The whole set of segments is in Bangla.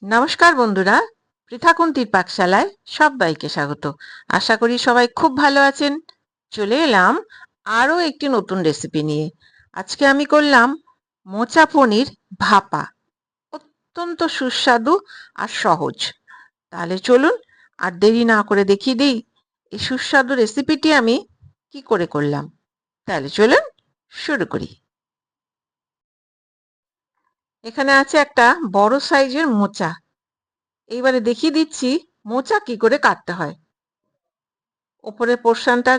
নমস্কার বন্ধুরা পৃথাকুন্তির পাকশালায় সবাইকে স্বাগত। আশা করি সবাই খুব ভালো আছেন। চলে এলাম আরও একটি নতুন রেসিপি নিয়ে। আজকে আমি করলাম মোচা পনির ভাপা। অত্যন্ত সুস্বাদু আর সহজ। তাহলে চলুন আর দেরি না করে দেখিয়ে দিই এই সুস্বাদু রেসিপিটি আমি কি করে করলাম। তাহলে চলুন শুরু করি। এখানে আছে একটা বড় সাইজের মোচা। এইবারে দেখিয়ে দিচ্ছি মোচা কি করে কাটতে হয়। ওপরের পোর্শনটা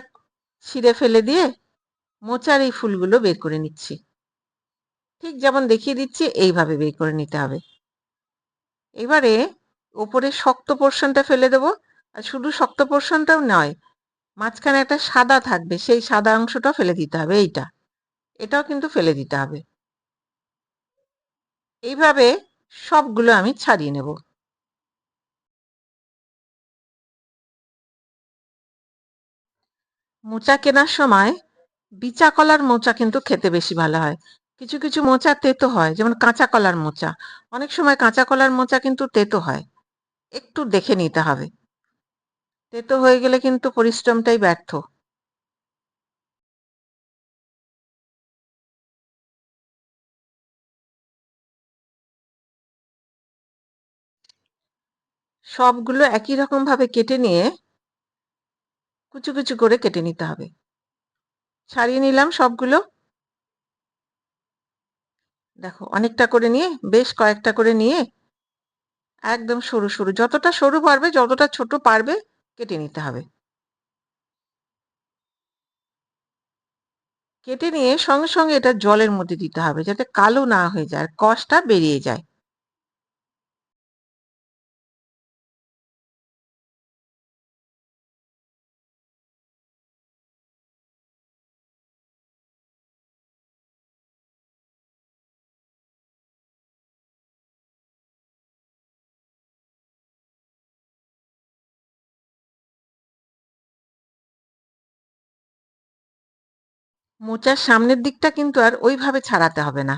ছিঁড়ে ফেলে দিয়ে মোচার এই ফুলগুলো বের করে নিচ্ছি। ঠিক যেমন দেখিয়ে দিচ্ছি, এইভাবে বের করে নিতে হবে। এবারে ওপরে শক্ত পোর্শনটা ফেলে দেবো। আর শুধু শক্ত পোর্শনটাও নয়, মাঝখানে একটা সাদা থাকবে, সেই সাদা অংশটা ফেলে দিতে হবে, এইটা। এটাও কিন্তু ফেলে দিতে হবে। এইভাবে সবগুলো আমি ছাড়িয়ে নেব। মোচা কেনার সময় বিচা কলার মোচা কিন্তু খেতে বেশি ভালো হয়। কিছু কিছু মোচা তেতো হয়, যেমন কাঁচা কলার মোচা। অনেক সময় কাঁচা কলার মোচা কিন্তু তেতো হয়। একটু দেখে নিতে হবে। তেতো হয়ে গেলে কিন্তু পরিশ্রমটাই ব্যর্থ। সবগুলো একই রকম ভাবে কেটে নিয়ে কুচু কুচু করে কেটে নিতে হবে। ছাড়িয়ে নিলাম সবগুলো। দেখো, অনেকটা করে নিয়ে, বেশ কয়েকটা করে নিয়ে একদম সরু সরু, যতটা সরু পারবে, যতটা ছোট পারবে, কেটে নিতে হবে। কেটে নিয়ে সঙ্গে সঙ্গে এটা জলের মধ্যে দিতে হবে, যাতে কালো না হয়ে যায় কষটা বেরিয়ে যায়। মোচার সামনের দিকটা কিন্তু আর ওইভাবে ছাড়াতে হবে না।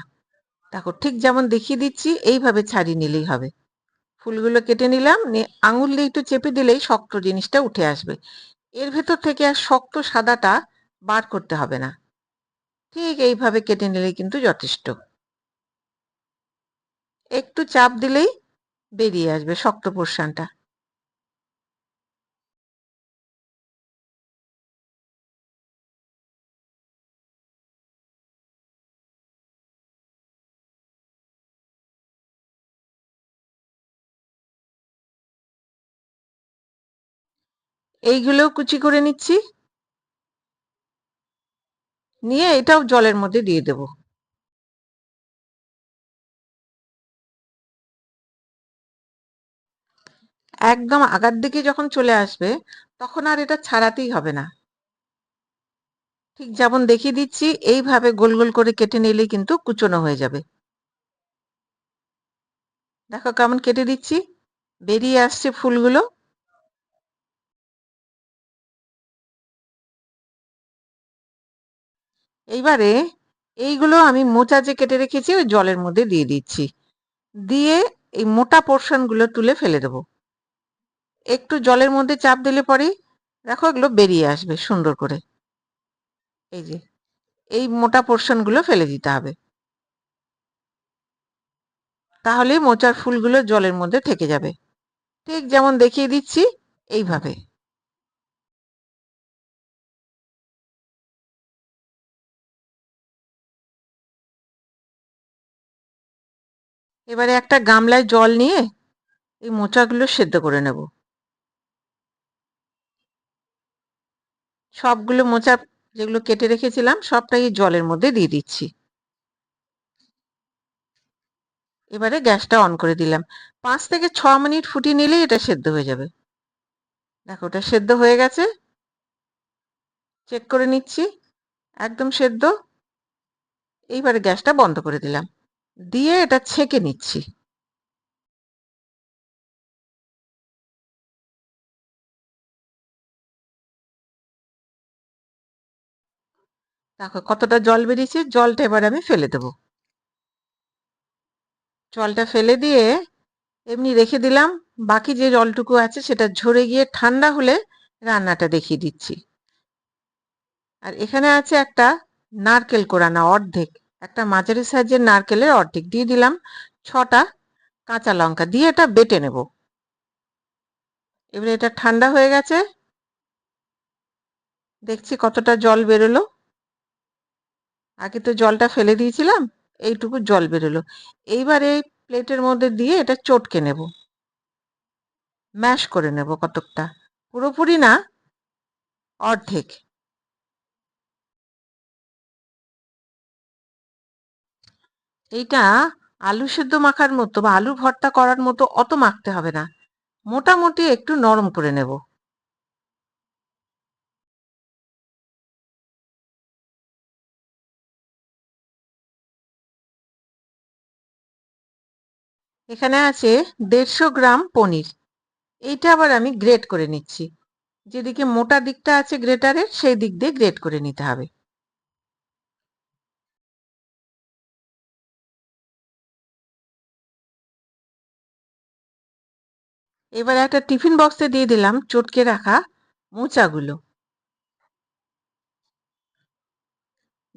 দেখো, ঠিক যেমন দেখিয়ে দিচ্ছি, এইভাবে ছাড়িয়ে নিলেই হবে। ফুলগুলো কেটে নিলাম আঙুল দিয়ে একটু চেপে দিলেই শক্ত জিনিসটা উঠে আসবে। এর ভেতর থেকে আর শক্ত সাদাটা বার করতে হবে না। ঠিক এইভাবে কেটে নিলেই কিন্তু যথেষ্ট। একটু চাপ দিলেই বেরিয়ে আসবে শক্ত পোর্শনটা। এইগুলোও কুচি করে নিচ্ছি। নিয়ে এটাও জলের মধ্যে দিয়ে দেব। একদম আগার দিকে যখন চলে আসবে, তখন আর এটা ছাড়াতেই হবে না। ঠিক যেমন দেখিয়ে দিচ্ছি, এইভাবে গোল গোল করে কেটে নিলেই কিন্তু কুচনো হয়ে যাবে। দেখো কেমন কেটে দিচ্ছি। বেরিয়ে আসছে ফুলগুলো। এইবারে এইগুলো আমি মোচা যে কেটে রেখেছি, ওই জলের মধ্যে দিয়ে দিচ্ছি। দিয়ে এই মোটা পোর্শনগুলো তুলে ফেলে দেব। একটু জলের মধ্যে চাপ দিলে পরেই দেখো এগুলো বেরিয়ে আসবে সুন্দর করে। এই যে, এই মোটা পোর্শনগুলো ফেলে দিতে হবে। তাহলে মোচার ফুলগুলো জলের মধ্যে থেকে যাবে। ঠিক যেমন দেখিয়ে দিচ্ছি, এইভাবে। এবারে একটা গামলায় জল নিয়ে এই মোচাগুলো সেদ্ধ করে নেব। সবগুলো মোচা যেগুলো কেটে রেখেছিলাম, সবটাই জলের মধ্যে দিয়ে দিচ্ছি। এবারে গ্যাসটা অন করে দিলাম। পাঁচ থেকে ছ মিনিট ফুটিয়ে নিলেই এটা সেদ্ধ হয়ে যাবে। দেখো, ওটা সেদ্ধ হয়ে গেছে। চেক করে নিচ্ছি। একদম সেদ্ধ। এইবারে গ্যাসটা বন্ধ করে দিলাম। দিয়ে এটা ছেঁকে নিচ্ছি। দেখো কতটা জল বেরিয়েছে, জলটা এবার আমি ফেলে দেব। জলটা ফেলে দিয়ে এমনি রেখে দিলাম, বাকি যে জলটুকু আছে সেটা ঝরে গিয়ে ঠান্ডা হলে রান্নাটা দেখিয়ে দিচ্ছি। আর এখানে আছে একটা নারকেল কোরানা অর্ধেক। একটা মাঝারি সাইজের নারকেলের অর্ধেক দিয়ে দিলাম। ছটা কাঁচা লঙ্কা দিয়ে এটা বেটে নেব। এবারে এটা ঠান্ডা হয়ে গেছে। দেখছি কতটা জল বেরোলো। আগে তো জলটা ফেলে দিয়েছিলাম, এইটুকু জল বেরোলো। এইবার এই প্লেটের মধ্যে দিয়ে এটা চটকে নেব। ম্যাশ করে নেব কতকটা। পুরোপুরি না, অর্ধেক। এইটা আলু সেদ্ধ মাখার মতো বা আলু ভর্তা করার মতো অত মাখতে হবে না। মোটামুটি একটু নরম করে নেব। এখানে আছে দেড়শো গ্রাম পনির। এইটা আবার আমি গ্রেট করে নিচ্ছি। যেদিকে মোটা দিকটা আছে গ্রেটারের, সেই দিক দিয়ে গ্রেট করে নিতে হবে। এবার একটা টিফিন বক্সে দিয়ে দিলাম, চটকে রাখা মোচাগুলো।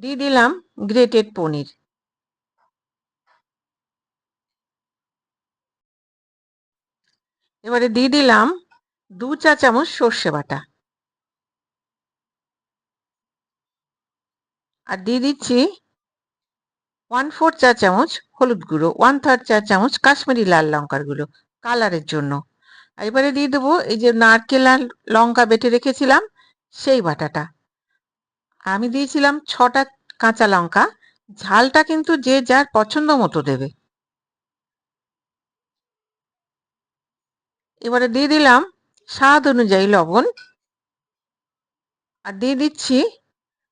দিয়ে দিলাম গ্রেটেড পনির। এবারে দিয়ে দিলাম দু চা চামচ সর্ষে বাটা। আর দিয়ে দিচ্ছি ওয়ান ফোর চা চামচ হলুদ গুঁড়ো ওয়ান থার্ড চা চামচ কাশ্মীরি লাল লঙ্কার গুঁড়ো কালারের জন্য। আর এবারে দিয়ে দেবো এই যে নারকেল আর লঙ্কা বেটে রেখেছিলাম, সেই বাটাটা। আমি দিয়েছিলাম ছটা কাঁচা লঙ্কা, ঝালটা কিন্তু যে যার পছন্দ মতো দেবে। এবারে দিয়ে দিলাম স্বাদ অনুযায়ী লবণ, আর দিয়ে দিচ্ছি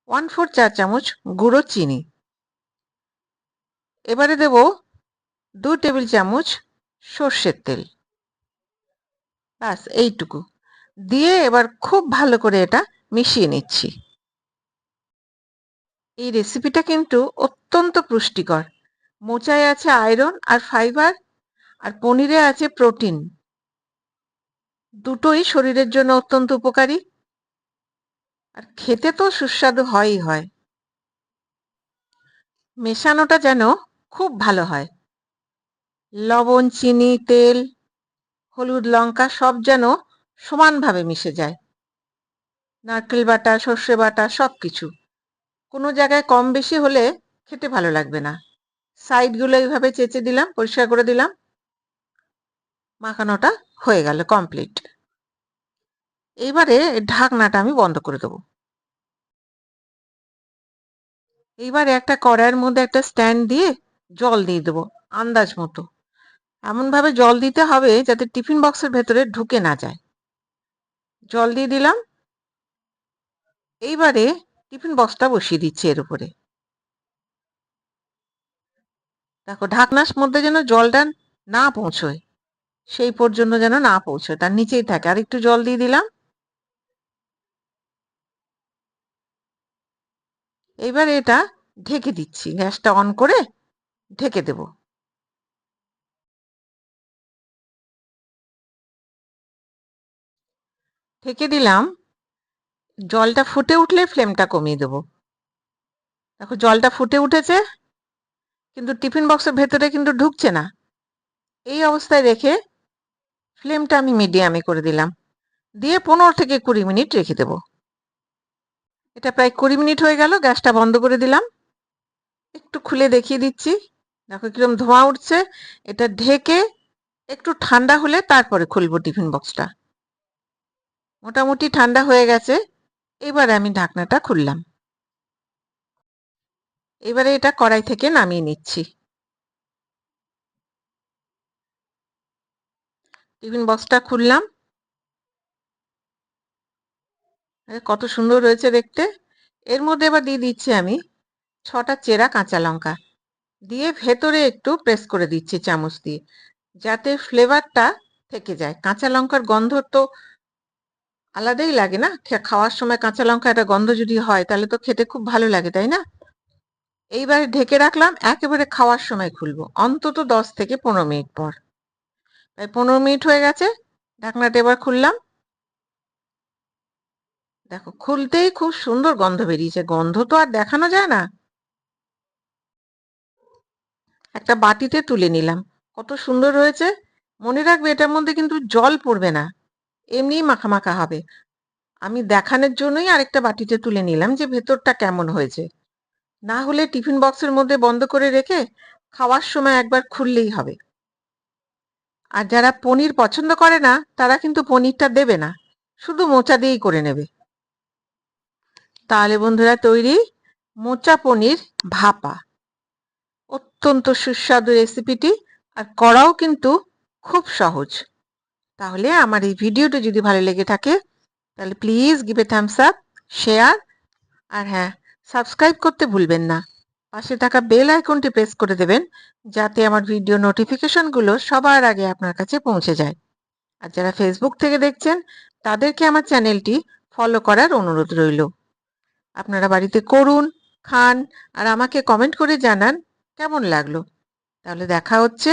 ওয়ান ফোর চা চামচ গুঁড়ো চিনি। এবারে দেব দু টেবিল চামচ সর্ষের তেল। ব্যাস, এইটুকু। দিয়ে এবার খুব ভালো করে এটা মিশিয়ে নিচ্ছি। এই রেসিপিটা কিন্তু অত্যন্ত পুষ্টিকর। মোচায় আছে আয়রন আর ফাইবার আর পনিরে আছে প্রোটিন দুটোই শরীরের জন্য অত্যন্ত উপকারী। আর খেতে তো সুস্বাদু হয়ই হয়। মেশানোটা যেন খুব ভালো হয়। লবণ, চিনি, তেল হলুদ লঙ্কা সব যেন সমানভাবে মিশে যায়। নারকেল বাটা, সর্ষে বাটা সব কিছু কোনো জায়গায় কম বেশি হলে খেতে ভালো লাগবে না। সাইডগুলো এইভাবে চেঁচে দিলাম, পরিষ্কার করে দিলাম। মাখানোটা হয়ে গেল কমপ্লিট। এইবারে ঢাকনাটা আমি বন্ধ করে দেবো। এইবারে একটা কড়াইয়ের মধ্যে একটা স্ট্যান্ড দিয়ে জল দিয়ে দেবো, আন্দাজ মতো। এমনভাবে জল দিতে হবে যাতে টিফিন বক্সের ভেতরে ঢুকে না যায়। জল দিয়ে দিলাম। এইবারে টিফিন বক্সটা বসিয়ে দিচ্ছি এর উপরে। দেখো, ঢাকনার মধ্যে যেন জলটা না পৌঁছয়, সেই পর্যন্ত যেন না পৌঁছয়, তার নিচেই থাকে। আর একটু জল দিয়ে দিলাম। এবার এটা ঢেকে দিচ্ছি। গ্যাসটা অন করে ঢেকে দেব। ঢেকে দিলাম, জলটা ফুটে উঠলে ফ্লেমটা কমিয়ে দেব। দেখো জলটা ফুটে উঠেছে, কিন্তু টিফিন বক্সের ভেতরে কিন্তু ঢুকছে না। এই অবস্থায় রেখে ফ্লেমটা আমি মিডিয়ামে করে দিলাম। দিয়ে পনেরো থেকে কুড়ি মিনিট রেখে দেব। এটা প্রায় কুড়ি মিনিট হয়ে গেল, গ্যাসটা বন্ধ করে দিলাম। একটু খুলে দেখিয়ে দিচ্ছি। দেখো কিরম ধোঁয়া উঠছে। এটা ঢেকে একটু ঠান্ডা হলে তারপরে খুলবো টিফিন বক্সটা। মোটামুটি ঠান্ডা হয়ে গেছে। এবারে আমি ঢাকনাটা খুললাম। এবারে এটা কড়াই থেকে নামিয়ে নিচ্ছি। টিফিন বক্সটা খুললাম। কত সুন্দর রয়েছে দেখতে। এর মধ্যে এবার দিয়ে দিচ্ছি আমি ছটা চেরা কাঁচা লঙ্কা। দিয়ে ভেতরে একটু প্রেস করে দিচ্ছি চামচ দিয়ে। যাতে ফ্লেভারটা থেকে যায়। কাঁচা লঙ্কার গন্ধ তো আলাদাই লাগে না? খাওয়ার সময় কাঁচা লঙ্কা একটা গন্ধ যদি হয়, তাহলে তো খেতে খুব ভালো লাগে, তাই না? এইবারে ঢেকে রাখলাম, একেবারে খাওয়ার সময় খুলবো, অন্তত দশ থেকে পনেরো মিনিট পর। প্রায় পনেরো মিনিট হয়ে গেছে, ঢাকনাটা এবার খুললাম। দেখো, খুলতেই খুব সুন্দর গন্ধ বেরিয়েছে, গন্ধ তো আর দেখানো যায় না। একটা বাটিতে তুলে নিলাম, কত সুন্দর হয়েছে। মনে রাখবে এটার মধ্যে কিন্তু জল পড়বে না। এমনিই মাখা মাখা হবে। আমি দেখানোর জন্যই আরেকটা বাটিতে তুলে নিলাম যে ভেতরটা কেমন হয়েছে। না হলে টিফিন বক্সের মধ্যে বন্ধ করে রেখে খাওয়ার সময় একবার খুললেই হবে। আর যারা পনির পছন্দ করে না, তারা কিন্তু পনিরটা দেবে না। শুধু মোচা দিয়েই করে নেবে। তাহলে বন্ধুরা, তৈরি মোচা পনির ভাপা। অত্যন্ত সুস্বাদু রেসিপিটি আর করাও কিন্তু খুব সহজ। তাহলে আমার এই ভিডিওটি যদি ভালো লেগে থাকে, তাহলে please give a thumbs up share আর হ্যাঁ সাবস্ক্রাইব করতে ভুলবেন না। পাশে থাকা বেল আইকনটি প্রেস করে দেবেন, যাতে আমার ভিডিও নোটিফিকেশনগুলো সবার আগে আপনার কাছে পৌঁছে যায়। আর যারা ফেসবুক থেকে দেখছেন, তাদেরকে আমার চ্যানেলটি ফলো করার অনুরোধ রইল। আপনারা বাড়িতে করুন, খান, আর আমাকে কমেন্ট করে জানান কেমন লাগল। তাহলে দেখা হচ্ছে